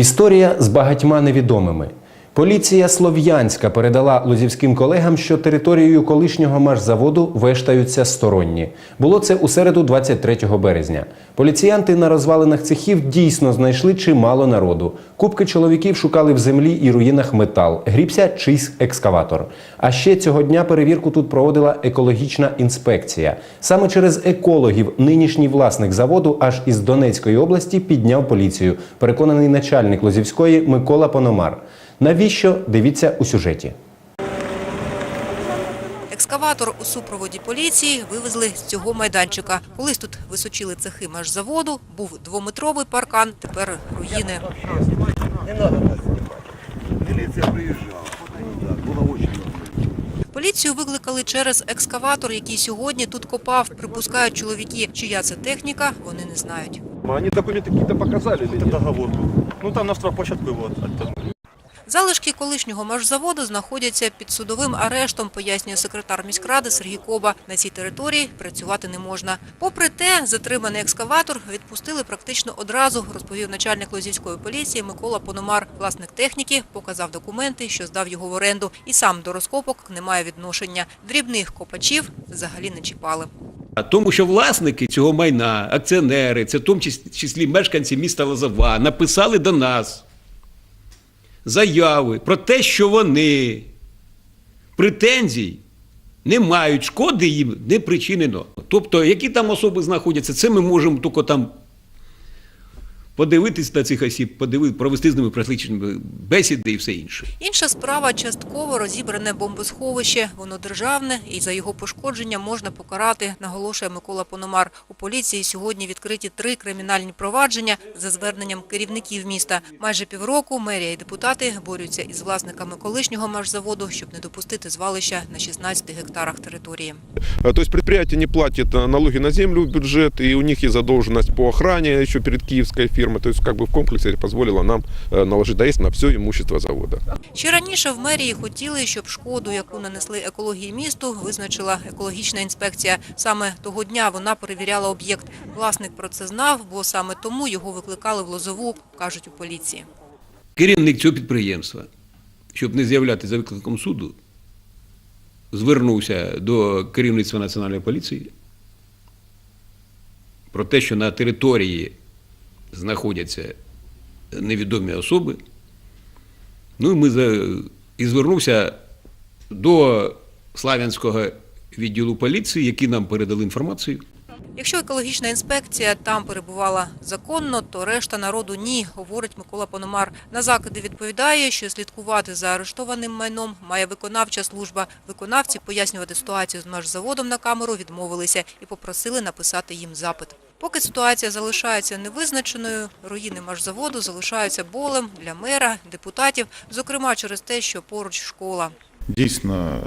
Історія з багатьма невідомими. Поліція Слов'янська передала лозівським колегам, що територією колишнього машзаводу вештаються сторонні. Було це у середу, 23 березня. Поліціянти на розвалинах цехів дійсно знайшли чимало народу. Кубки чоловіків шукали в землі і руїнах метал. Грібся чийсь екскаватор. А ще цього дня перевірку тут проводила екологічна інспекція. Саме через екологів нинішній власник заводу аж із Донецької області підняв поліцію. Переконаний начальник Лозівської Микола Пономар. Навіщо дивіться у сюжеті? Екскаватор у супроводі поліції вивезли з цього майданчика. Колись тут височили цехи машзаводу, був двометровий паркан, тепер руїни. Милиция приезжала. Да, было очень много. Поліцію викликали через екскаватор, який сьогодні тут копав. Припускають чоловіки, чия це техніка, вони не знають. Они документы какие-то показали или Это нет? договор был. Ну там на стройплощадку его от- оттянули. Залишки колишнього машзаводу знаходяться під судовим арештом, пояснює секретар міськради Сергій Коба. На цій території працювати не можна. Попри те, затриманий екскаватор відпустили практично одразу, розповів начальник Лозівської поліції Микола Пономар. Власник техніки показав документи, що здав його в оренду, і сам до розкопок не має відношення. Дрібних копачів взагалі не чіпали. Тому що власники цього майна, акціонери, це в тому числі мешканці міста Лозова, написали до нас заяви про те, що вони претензій не мають, шкоди їм не причинено. Тобто, які там особи знаходяться, це ми можемо тільки там подивитись на цих осіб, подиви- провести з ними практичні бесіди і все інше. Інша справа частково розібране бомбосховище. Воно державне і за його пошкодження можна покарати, наголошує Микола Пономар. У поліції сьогодні відкриті три кримінальні провадження за зверненням керівників міста. Майже півроку мерія і депутати борються із власниками колишнього машзаводу, щоб не допустити звалища на 16 гектарах території. А, То есть предприятие не платит а, налоги на землю в бюджет, и у них есть задолженность по охране еще перед киевской фирмой. То есть как бы в комплексе позволило нам э, наложить арест на все имущество завода. Ще раніше в мерії хотіли, щоб шкоду, яку нанесли екології місту, визначила екологічна інспекція. Саме того дня вона перевіряла об'єкт. Власник про це знав, бо саме тому його викликали в Лозову, кажуть у поліції. Керівник цього підприємства, щоб не з'являтися за викликом суду, звернувся до керівництва Національної поліції про те, що на території знаходяться невідомі особи. Ну і ми за... і звернувся до Славянського відділу поліції, які нам передали інформацію. Якщо екологічна інспекція там перебувала законно, то решта народу ні, говорить Микола Пономар. На закиди відповідає, що слідкувати за арештованим майном має виконавча служба. Виконавці пояснювати ситуацію з машзаводом на камеру відмовилися і попросили написати їм запит. Поки ситуація залишається невизначеною, руїни машзаводу залишаються болем для мера, депутатів, зокрема через те, що поруч школа. Дійсно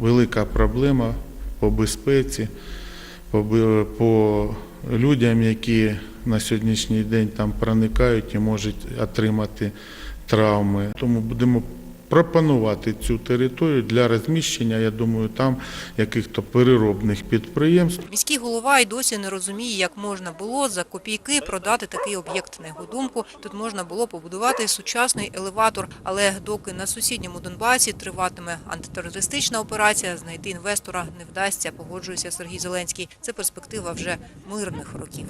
велика проблема по безпеці, по, людям, які на сьогоднішній день там проникають і можуть отримати травми. Тому будемо пропонувати цю територію для розміщення, я думаю, там яких-то переробних підприємств. Міський голова й досі не розуміє, як можна було за копійки продати такий об'єкт. На його думку, тут можна було побудувати сучасний елеватор, але доки на сусідньому Донбасі триватиме антитерористична операція, знайти інвестора не вдасться, погоджується Сергій Зеленський. Це перспектива вже мирних років.